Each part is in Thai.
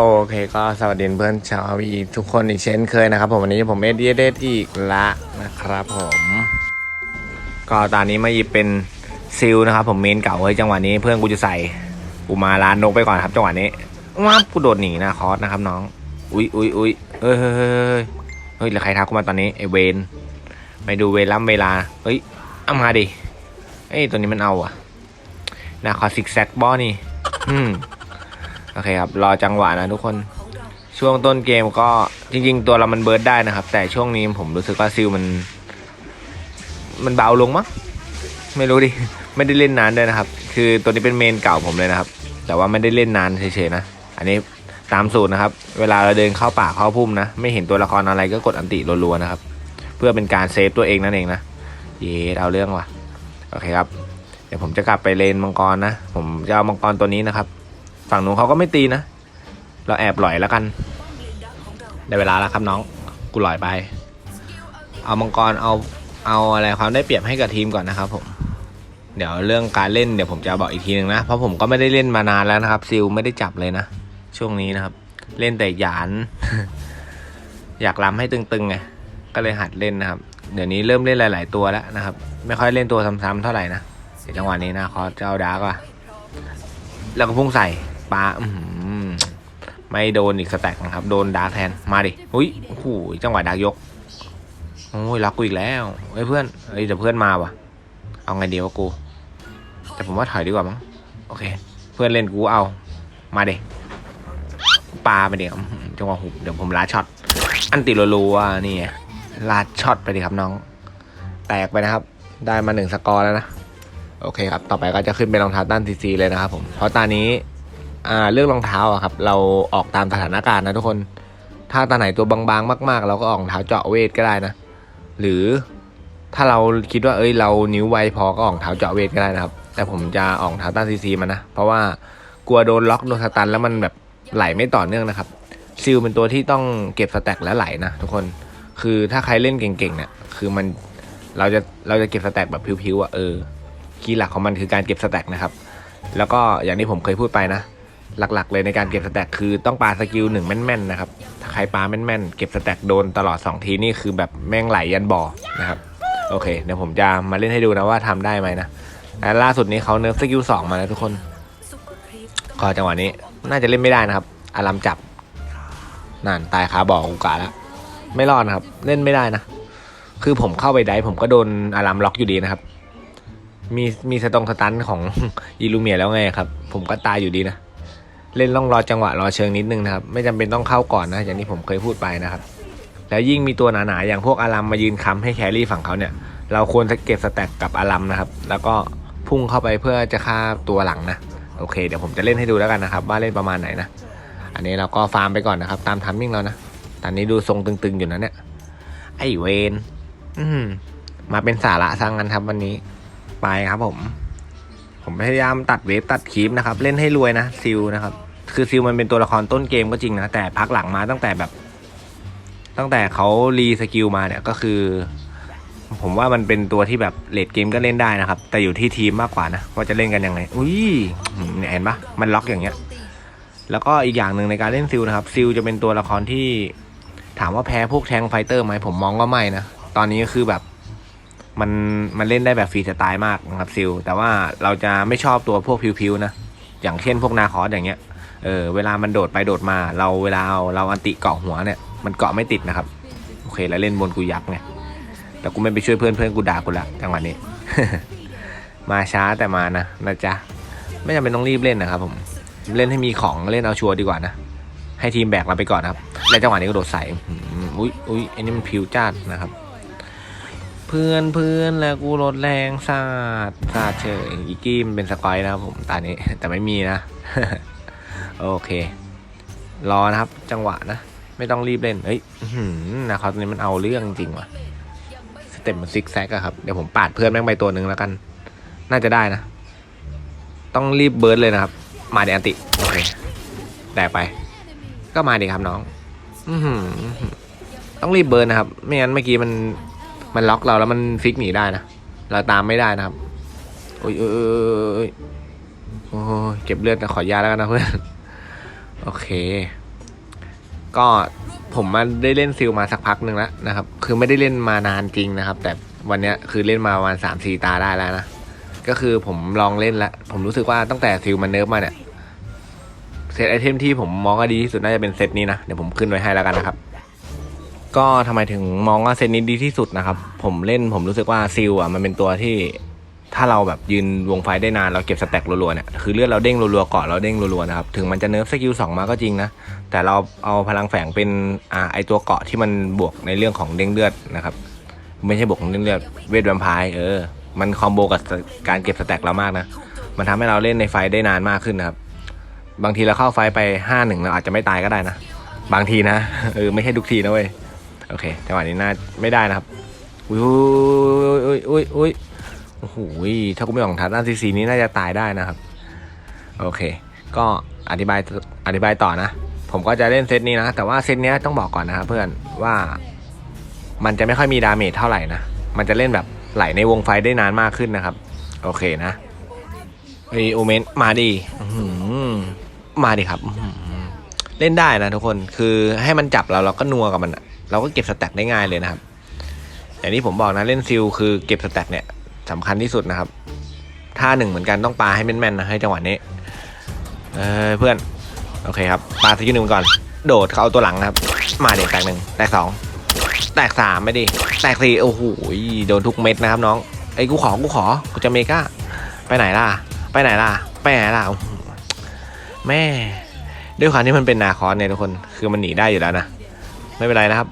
โอเคก็สวัสดีเพื่อนชาวอาวีทุกคนอีกเช่นเคยนะครับผมวันนี้ผมเอเดียเดอีกละนะครับผม ก็ตอนนี้มาหยิบเป็นซิลนะครับ ผมเมนเก่าเฮ้ยจังหวะนี้เพื่อนกูจะใส่กูมาร้านนกไปก่อนครับจังหวะนี้ว้าบกูโดดหนีนะคอสนะครับน้อง อุ้ยอุ้ยอุ้ยเฮ้ยเฮ้ยเฮ้ยเฮ้ยเฮ้ยแล้วใครทักกูมาตอนนี้ไอเวนไปดูเวล่ำเวลาเฮ้ยเอามาดิเอ้ยตัวนี้มันเอาอะนะคอซิกแซกบอนี่ อืม โอเคครับ รอจังหวะนะทุกคน ช่วงต้นเกมก็จริง ๆ ตัวเรามันเบิร์ดได้นะครับ แต่ช่วงนี้ผมรู้สึกว่าซิลมัน มันเบาลงมั้งไม่รู้ดิ ไม่ได้เล่นนานด้วยนะครับ คือตัวนี้เป็นเมนเก่าผมเลยนะครับ แต่ว่าไม่ได้เล่นนานเฉยๆนะ อันนี้ตามสูตรนะครับ เวลาเราเดินเข้าป่าเข้าพุ่มนะ ไม่เห็นตัวละครอะไรก็กดอันติรัวๆนะครับ เพื่อเป็นการเซฟตัวเองนั่นเองนะ เย้เอาเรื่องว่ะ โอเคครับ เดี๋ยวผมจะกลับไปเลนมังกรนะ ผมจะเอามังกรตัวนี้นะครับ ฝั่งนู้นเขาก็ไม่ตีนะ เราแอบหลอยแล้วกัน ได้เวลาแล้วครับน้อง กูหลอยไป เอามังกร เอา เอาอะไรความได้เปรียบให้กับทีมก่อนนะครับ ผม เดี๋ยวเรื่องการเล่นเดี๋ยวผมจะบอกอีกทีหนึ่งนะ เพราะผมก็ไม่ได้เล่นมานานแล้วนะครับ ซิลไม่ได้จับเลยนะ ช่วงนี้นะครับ เล่นแต่หยาน อยากล้ำให้ตึงๆไง ก็เลยหัดเล่นนะครับ เดี๋ยวนี้เริ่มเล่นหลาย ๆ ตัวแล้วนะครับ ไม่ค่อยเล่นตัวซ้ำๆเท่าไหร่นะเดี๋ยวจังหวะนี้นะขอเจ้าดาร์กว่ะแล้วก็พุ่งใส่ ปลาอื้อหือไม่โดนอีกสแต็กนะครับ โดนดาร์กแทน มาดิอุ้ยโอ้โหจังหวะดาร์กยก โอ้ยล็อกกูอีกแล้วเฮ้ยเพื่อนเฮ้ยเดี๋ยวเพื่อนมาว่ะ เอาไงดีวะกู แต่ผมว่าถอยดีกว่ามั้ง โอเค เพื่อนเล่นกูเอา มาเด็ปลาไปเดี๋ยวจังหวะหุบเดี๋ยวผมลาช็อต อันติรัวๆนี่ลาช็อตไปดิครับน้อง แตกไปนะครับ ได้มาหนึ่งสกอร์แล้วนะ โอเคครับ ต่อไปก็จะขึ้นเป็นรองเท้าด้านซีซีเลยนะครับผม เพราะตอนนี้ เรื่องรองเท้าอะครับ เราออกตามสถานการณ์นะทุกคน ถ้าตาไหนตัวบางๆ มาก ๆ เราก็ออกรองเท้าเจาะเวทก็ได้นะ หรือถ้าเราคิดว่าเอ้ยเรานิ้วไวพอก็ออกรองเท้าเจาะเวทก็ได้นะครับ แต่ผมจะออกรองเท้าต้านซีซีมานะ เพราะว่ากลัวโดนล็อกโดนสตันแล้วมันแบบไหลไม่ต่อเนื่องนะครับซิลเป็นตัวที่ต้องเก็บสแต็กและไหลนะทุกคนคือถ้าใครเล่นเก่งๆเนี่ยคือมันเราจะเราจะเก็บสแต็กแบบพิวๆอะเออคีย์หลักของมันคือการเก็บสแต็กนะครับ แล้วก็อย่างที่ผมเคยพูดไปนะ หลักๆ เลยในการเก็บสแต็กคือต้องปาสกิลหนึ่งแม่นๆนะครับถ้าใครปาแม่นๆเก็บสแต็กโดนตลอด 2 ทีนี่คือแบบแม่งไหลยันบ่อนะครับโอเคเดี๋ยวผมจะมาเล่นให้ดูนะว่าทำได้ไหมนะและล่าสุดนี้เขาเนิร์ฟสกิลสองมาแล้วทุกคนก็จังหวะนี้น่าจะเล่นไม่ได้นะครับ อารามจับนั่นตายคาบอกกูกะแล้วไม่รอดนะครับ เล่นไม่ได้นะ คือผมเข้าไปได้ผมก็โดนอารามล็อกอยู่ดีนะครับ มีมีสตองสตันของอีลูเมียแล้วไงครับ ผมก็ตายอยู่ดีนะ เล่นต้องรอจังหวะรอเชิงนิดนึงนะครับ ไม่จำเป็นต้องเข้าก่อนนะ อย่างที่ผมเคยพูดไปนะครับ แล้วยิ่งมีตัวหนาๆอย่างพวกอารัมมายืนค้ำให้แครี่ฝั่งเขาเนี่ย เราควรจะเก็บสแต็กกับอารัมนะครับ แล้วก็พุ่งเข้าไปเพื่อจะฆ่าตัวหลังนะ โอเค เดี๋ยวผมจะเล่นให้ดูแล้วกันนะครับ ว่าเล่นประมาณไหนนะ อันนี้เราก็ฟาร์มไปก่อนนะครับ ตามทัมมิ่งเรานะ ตอนนี้ดูทรงตึงๆอยู่นะเนี่ย ไอเวนอืมมาเป็นสาระสร้างกันครับวันนี้ ไปครับผม ผมพยายามตัดเวฟตัดคีปนะครับ เล่นให้รวยนะซิลนะครับ คือซิลมันเป็นตัวละครต้นเกมก็จริงนะ แต่พักหลังมาตั้งแต่แบบ ตั้งแต่เขารีสกิลมาเนี่ยก็คือ ผมว่ามันเป็นตัวที่แบบเลดเกมก็เล่นได้นะครับ แต่อยู่ที่ทีมมากกว่านะ ว่าจะเล่นกันยังไง อุ้ยเนี่ยเห็นปะมันล็อกอย่างเงี้ย แล้วก็อีกอย่างหนึ่งในการเล่นซิลนะครับซิลจะเป็นตัวละครที่ถามว่าแพ้พวกแทงไฟเตอร์ไหมผมมองว่าไม่นะ ตอนนี้ก็คือแบบมันมันเล่นได้แบบฟรีสไตล์มากนะครับซิลแต่ว่าเราจะไม่ชอบตัวพวกพิวๆนะ อย่างเช่นพวกนาคอสอย่างเงี้ย เออเวลามันโดดไปโดดมา เราเวลาเราอันติเกาะหัวเนี่ยมันเกาะไม่ติดนะครับ โอเคแล้วเล่นบนกูยับไงแต่กูไม่ไปช่วยเพื่อนเพื่อนกูด่ากูละจังหวะนี้ มาช้าแต่มานะนะจ๊ะไม่จำเป็นต้องรีบเล่นนะครับผมเล่นให้มีของเล่นเอาชัวร์ดีกว่านะ ให้ทีมแบกเราไปก่อนนะครับและจังหวะนี้ก็โดดใส่อุ้ยอุ้ยอันนี้มันผิวจัดนะครับ เพื่อนเพื่อนแล้วกูรถแรงสาดสาดเฉยอีกกี้มันเป็นสกอยนะครับผมตอนนี้แต่ไม่มีนะ โอเค รอนะครับ จังหวะนะ ไม่ต้องรีบเล่น เฮ้ยนะครับตอนนี้มันเอาเรื่องจริงว่ะ สเต็ปมันซิกแซกอะครับ เดี๋ยวผมปาดเพื่อนแม่งไปตัวหนึ่งแล้วกัน น่าจะได้นะ ต้องรีบเบิร์ดเลยนะครับ มาเดี๋ยวอันติ โอเค แตกไป ก็มาดิครับน้อง อือหือต้องรีบเบิร์นนะครับ ไม่งั้นเมื่อกี้มัน มันล็อกเราแล้วมันฟิกหนีได้นะ เราตามไม่ได้นะครับ โอ้ยโอ้ยโอ้ยโอ้ยเก็บเลือดแต่ขอยาแล้วกันนะเพื่อน โอเค ก็ผมมาได้เล่นซิลมาสักพักหนึ่งแล้วนะครับ คือไม่ได้เล่นมานานจริงนะครับ แต่วันนี้คือเล่นมาประมาณสามสี่ตาได้แล้วนะ ก็คือผมลองเล่นแล้ว ผมรู้สึกว่าตั้งแต่ซิลมันเนิร์ฟมาเนี่ย เซตไอเทมที่ผมมองว่าดีที่สุดน่าจะเป็นเซตนี้นะ เดี๋ยวผมขึ้นไว้ให้แล้วกันนะครับ ก็ทำไมถึงมองว่าเซตนี้ดีที่สุดนะครับ ผมเล่นผมรู้สึกว่าซิลอะมันเป็นตัวที่ ถ้าเราแบบยืนวงไฟได้นานเราเก็บสแต็กรัวๆเนี่ยคือเลือดเราเด้งรัวๆเกาะเราเด้งรัวๆนะครับถึงมันจะเนิร์ฟสกิลสองมาก็จริงนะแต่เราเอาพลังแฝงเป็นอ่าไอตัวเกาะที่มันบวกในเรื่องของเด้งเลือดนะครับไม่ใช่บวกของเด้งเลือดเวทแวมไพร์เออมันคอมโบกับการเก็บสแต็กเรามากนะมันทำให้เราเล่นในไฟได้นานมากขึ้นนะครับบางทีเราเข้าไฟไปห้าหนึ่งเราอาจจะไม่ตายก็ได้นะบางทีนะเออไม่ใช่ทุกทีนะเว้ยโอเคจังหวะนี้น่าไม่ได้นะครับอุ้ยอุ้ยอุ้ยอุ้ย โอ้โหถ้ากูไม่ออกทัดด้านซีซีนี้น่าจะตายได้นะครับ โอเค ก็อธิบายอธิบายต่อนะ ผมก็จะเล่นเซตนี้นะ แต่ว่าเซตนี้ต้องบอกก่อนนะครับเพื่อนว่ามันจะไม่ค่อยมีดาเมจเท่าไหร่นะ มันจะเล่นแบบไหลในวงไฟได้นานมากขึ้นนะครับ โอเคนะไอโอเมนมาดีมาดิครับ เล่นได้นะทุกคน คือให้มันจับเราเราก็นัวกับมัน เราก็เก็บสแต็กได้ง่ายเลยนะครับ อย่างที่ผมบอกนะเล่นซิลคือเก็บสแต็กเนี่ย สำคัญที่สุดนะครับท่าหนึ่งเหมือนกันต้องปาให้แม่นๆนะให้จังหวะนี้เออเพื่อนโอเคครับปาสกิลหนึ่งก่อน โดดเขาเอาตัวหลังนะครับ มาเด็กแตกหนึ่งแตกสองแตกสามไม่ดิแตกสี่โอ้โหโดนทุกเม็ดนะครับน้องไอ้กูขอกูขอกูจะเมกาไปไหนล่ะ ไปไหนล่ะ ไปไหนล่ะแม่ด้วยความที่มันเป็นนาคอนเนี่ยทุกคนคือมันหนีได้อยู่แล้วนะไม่เป็นไรนะครับ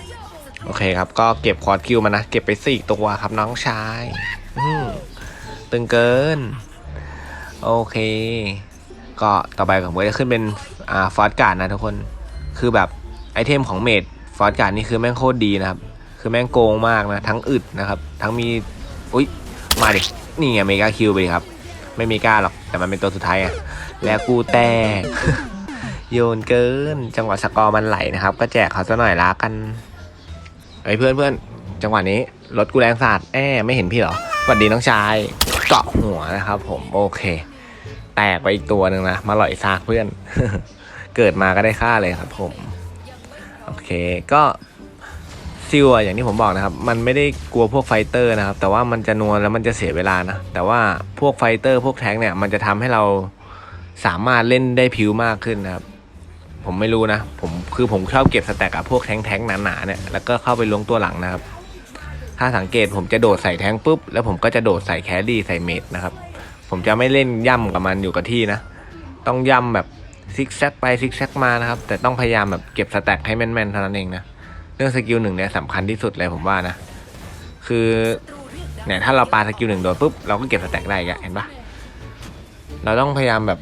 โอเคครับ ก็เก็บคอร์ดคิวมานะ เก็บไปสี่ตัวครับน้องชาย ตึงเกิน โอเค ก็ต่อไปผมก็จะขึ้นเป็นอ่าฟอสการ์ดนะทุกคน คือแบบไอเทมของเมดฟอสการ์ดนี่คือแม่งโคตรดีนะครับ คือแม่งโกงมากนะ ทั้งอึดนะครับ ทั้งมี อุ้ย มาดิ นี่ไงเมกาคิวไปครับ ไม่มีกล้าหรอก แต่มันเป็นตัวสุดท้ายอะแล้วกูแตกโยนเกิน จังหวะสกอร์มันไหลนะครับ ก็แจกเขาซะหน่อยละกันเฮ้เพื่อนเพื่อนจังหวะนี้รถกูแรงสาดแอไม่เห็นพี่หรอ สวัสดีน้องชายเกาะหัวนะครับ ผมโอเค แตกไปอีกตัวหนึ่งนะ มาหล่อยซากเพื่อน เกิดมาก็ได้ค่าเลยครับ ผม โอเคก็ซิลอย่างที่ผมบอกนะครับ มันไม่ได้กลัวพวกไฟเตอร์นะครับ แต่ว่ามันจะนวลแล้วมันจะเสียเวลานะ แต่ว่าพวกไฟเตอร์ พวกแท้งเนี่ย มันจะทำให้เราสามารถเล่นได้ผิวมากขึ้นนะครับ ผมไม่รู้นะ ผมคือผมชอบเก็บสแต็กอะพวกแท้งแท้งหนาๆเนี่ย แล้วก็เข้าไปล้วงตัวหลังนะครับ ถ้าสังเกตผมจะโดดใส่แท้งปุ๊บ แล้วผมก็จะโดดใส่แครี่ใส่เมดนะครับ ผมจะไม่เล่นย่ำกับมันอยู่กับที่นะ ต้องย่ำแบบซิกแซกไปซิกแซกมานะครับ แต่ต้องพยายามแบบเก็บสแต็กให้แม่นๆเท่านั้นเองนะ เรื่องสกิลหนึ่งเนี่ยสำคัญที่สุดเลยผมว่านะ คือเนี่ยถ้าเราปาสกิลหนึ่งโดนปุ๊บเราก็เก็บสแต็กได้อีกอะเห็นปะเราต้องพยายามแบบ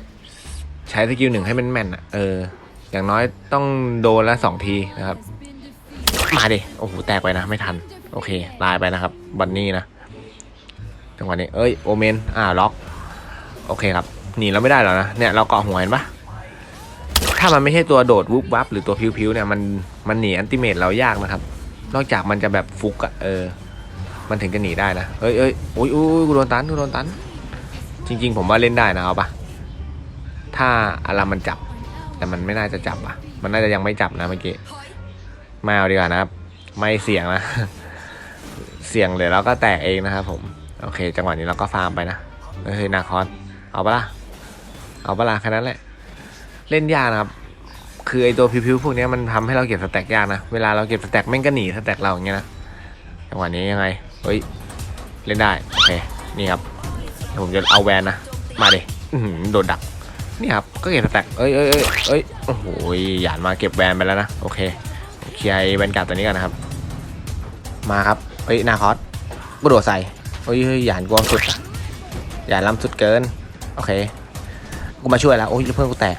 ใช้สกิลหนึ่งให้แม่นๆอะเออ อย่างน้อยต้องโดนละสองทีนะครับ มาดิ โอ้โห แตกไปนะ ไม่ทัน โอเค ตายไปนะครับ บันนี่นะ จังหวะนี้ เอ้ย โอเมน อ่า ล็อก โอเคครับ หนีเราไม่ได้หรอนะ เนี่ย เราเกาะหัวเห็นปะถ้ามันไม่ใช่ตัวโดดวุบวับหรือตัวพิวๆเนี่ย มัน มันหนีอันติเมตเรายากนะครับ นอกจากมันจะแบบฟุกอะเออ มันถึงจะหนีได้นะ เอ้ยเอ้ยอุ้ยอุ้ยกูโดนตัน กูโดนตัน จริง ๆ ผมว่าเล่นได้นะเอาปะถ้าอารามันจับ แต่มันไม่น่าจะจับอะมันน่าจะยังไม่จับนะเมื่อกี้ไม่เอาดีกว่านะครับ ไม่เสี่ยงนะ เสี่ยงเลยแล้วก็แตกเองนะครับผม โอเค จังหวะนี้เราก็ฟาร์มไปนะเฮ้ยนาคอสเอาปะล่ะ เอาปะล่ะแค่นั้นแหละ เล่นยากนะครับ คือไอตัวพิวๆพวกนี้มันทำให้เราเก็บสแต็กยากนะ เวลาเราเก็บสแต็กแม่งก็หนีสแต็กเราอย่างเงี้ยนะ จังหวะนี้ยังไง เฮ้ย เล่นได้ โอเค นี่ครับเดี๋ยวผมจะเอาแวนนะ มาดิโดนดัก นี่ครับ ก็เก็บสแต็กเอ้ยเอ้ยเอ้ยเอ้ย โอ้โหหยานมาเก็บแวนไปแล้วนะ โอเค เคลียร์ไอแวนการ์ดตัวนี้กันนะครับ มาครับ เฮ้ยนาคอสกูโดดใส่เฮ้ยเฮ้ยหยานกวงสุดหยานล้ำสุดเกิน โอเค กูมาช่วยแล้ว โอ้ยเพื่อนกูแตก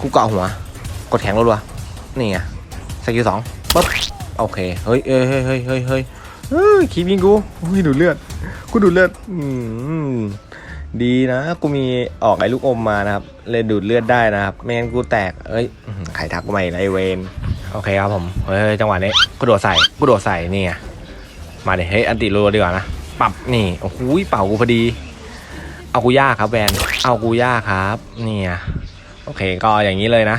กูเกาะหัว กดแข็งรัวๆนี่ไงสกิลสองปุ๊บ โอเค เฮ้ยเฮ้ยเฮ้ยเฮ้ยเฮ้ยเฮ้ยคีบิงกูอุ้ยดูเลือด กูดูเลือด อืมดีนะ กูมีออกไอ้ลูกอมมานะครับ เลยดูดเลือดได้นะครับ ไม่งั้นกูแตก เอ้ยอื้ทักกูมาอีกแล้วไอเวน โอเคครับผมเฮ้ยเฮ้ยจังหวะนี้กูโดดใส่กูโดดใส่นี่ไง มาเดี๋ยวเฮ้อันติรัวดีกว่านะปรับนี่โอ้โหเป่ากูพอดี เอากูยากครับแวนเอากูยากครับนี่ไงโอเคก็อย่างนี้เลยนะ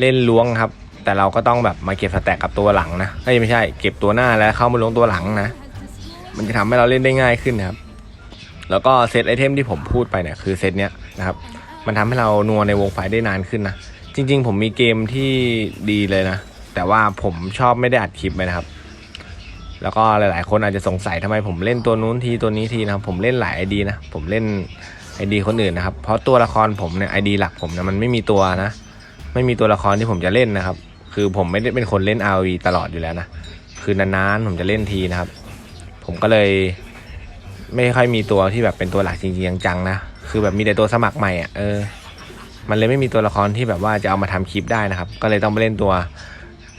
เล่นล้วงครับ แต่เราก็ต้องแบบมาเก็บสแต็กกับตัวหลังนะเฮ้ยไม่ใช่ เก็บตัวหน้าแล้วเข้ามาล้วงตัวหลังนะ มันจะทำให้เราเล่นได้ง่ายขึ้นครับ แล้วก็เซตไอเทมที่ผมพูดไปเนี่ยคือเซตเนี้ยนะครับ มันทำให้เรานัวในวงไฟได้นานขึ้นนะจริง ๆ ผมมีเกมที่ดีเลยนะ แต่ว่าผมชอบไม่ได้อัดคลิปไปนะครับ แล้วก็หลายๆ คนอาจจะสงสัยทำไมผมเล่นตัวนู้นทีตัวนี้ทีนะครับผมเล่นหลายไอดีนะผมเล่นไอดีคนอื่นนะครับ เพราะตัวละครผมเนี่ยไอดีหลักผมเนี่ยมันไม่มีตัวนะ ไม่มีตัวละครที่ผมจะเล่นนะครับ คือผมไม่ได้เป็นคนเล่น RV ตลอดอยู่แล้วนะคือนานๆผมจะเล่นทีนะครับ ผมก็เลยไม่ค่อยมีตัวที่แบบเป็นตัวหลักจริงๆจังๆนะคือแบบมีแต่ตัวสมัครใหม่อะเออมันเลยไม่มีตัวละครที่แบบว่าจะเอามาทำคลิปได้นะครับ ก็เลยต้องไปเล่นตัว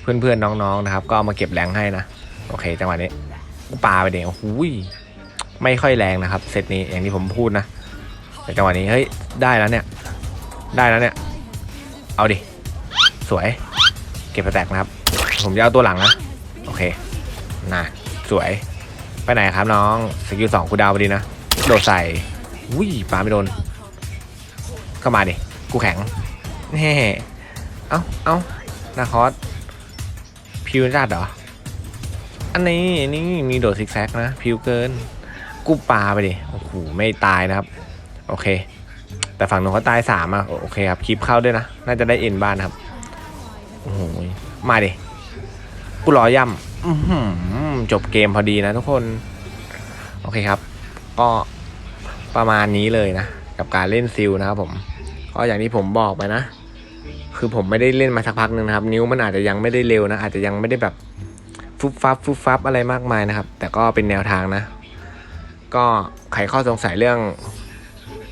เพื่อนๆน้องๆนะครับ ก็เอามาเก็บแรงให้นะ โอเค จังหวะนี้กูปาไปเด็โอ้โหยไม่ค่อยแรงนะครับเซตนี้อย่างที่ผมพูดนะแต่จังหวะนี้เฮ้ยได้แล้วเนี่ย ได้แล้วเนี่ย เอาดิสวย เก็บสแตกนะครับ ผมจะเอาตัวหลังนะโอเคน่ะสวยไปไหนครับน้องสกิลสองคูดาวพอดีนะโดดใส่อุ้ยปาไม่โดนเข้ามาดิกูแข็งแน่เอ้าเอ้านาคอสพิวจัดเหรอ อันนี้นี่มีโดดซิกแซกนะ พิวเกิน กูปลาไปดิ โอ้โห ไม่ตายนะครับ โอเค แต่ฝั่งนู้นเขาตายสามอะโอเคครับ คลิปเข้าด้วยนะ น่าจะได้เอ็นบ้านครับ โอ้โห มาดิ กูรอย่ำจบเกมพอดีนะทุกคน โอเคครับ ก็ประมาณนี้เลยนะ กับการเล่นซิลนะครับผมก็อย่างที่ผมบอกไปนะ คือผมไม่ได้เล่นมาสักพักหนึ่งนะครับ นิ้วมันอาจจะยังไม่ได้เร็วนะ อาจจะยังไม่ได้แบบ ฟุบฟับฟุบฟับอะไรมากมายนะครับ แต่ก็เป็นแนวทางนะ ก็ไขข้อสงสัยเรื่อง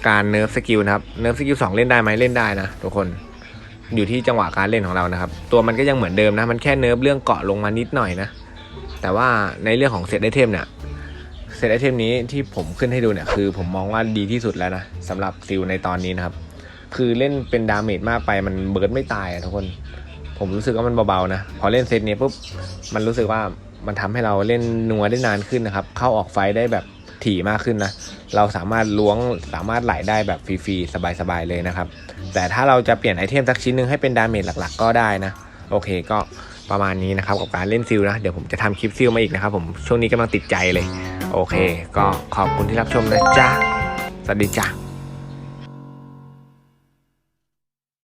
การเนิร์ฟสกิลนะครับเนิร์ฟสกิลสองเล่นได้ไหมเล่นได้นะทุกคนอยู่ที่จังหวะการเล่นของเรานะครับ ตัวมันก็ยังเหมือนเดิมนะมันแค่เนิร์ฟเรื่องเกาะลงมานิดหน่อยนะแต่ว่าในเรื่องของเซตไอเทมเนี่ยเซตไอเทมนี้ที่ผมขึ้นให้ดูเนี่ยคือ ผมมองว่าดีที่สุดแล้วนะสำหรับซิลในตอนนี้นะครับ คือเล่นเป็นดาเมจมากไปมันเบิร์ดไม่ตายอะทุกคน ผมรู้สึกว่ามันเบาๆนะ พอเล่นเซตนี้ปุ๊บมันรู้สึกว่ามันทำให้เราเล่นนัวได้นานขึ้นนะครับ เข้าออกไฟได้แบบถี่มากขึ้นนะ เราสามารถล้วงสามารถไหลได้แบบฟรีๆ สบายๆ เลยนะครับ แต่ถ้าเราจะเปลี่ยนไอเทมสักชิ้นหนึ่งให้เป็นดาเมจหลักๆ ก็ได้นะ โอเคก็ประมาณนี้นะครับ กับการเล่นซิลนะ เดี๋ยวผมจะทำคลิปซิลมาอีกนะครับผมช่วงนี้กำลังติดใจเลย โอเค ก็ขอบคุณที่รับชมนะจ๊ะ สวัสดีจ้ะ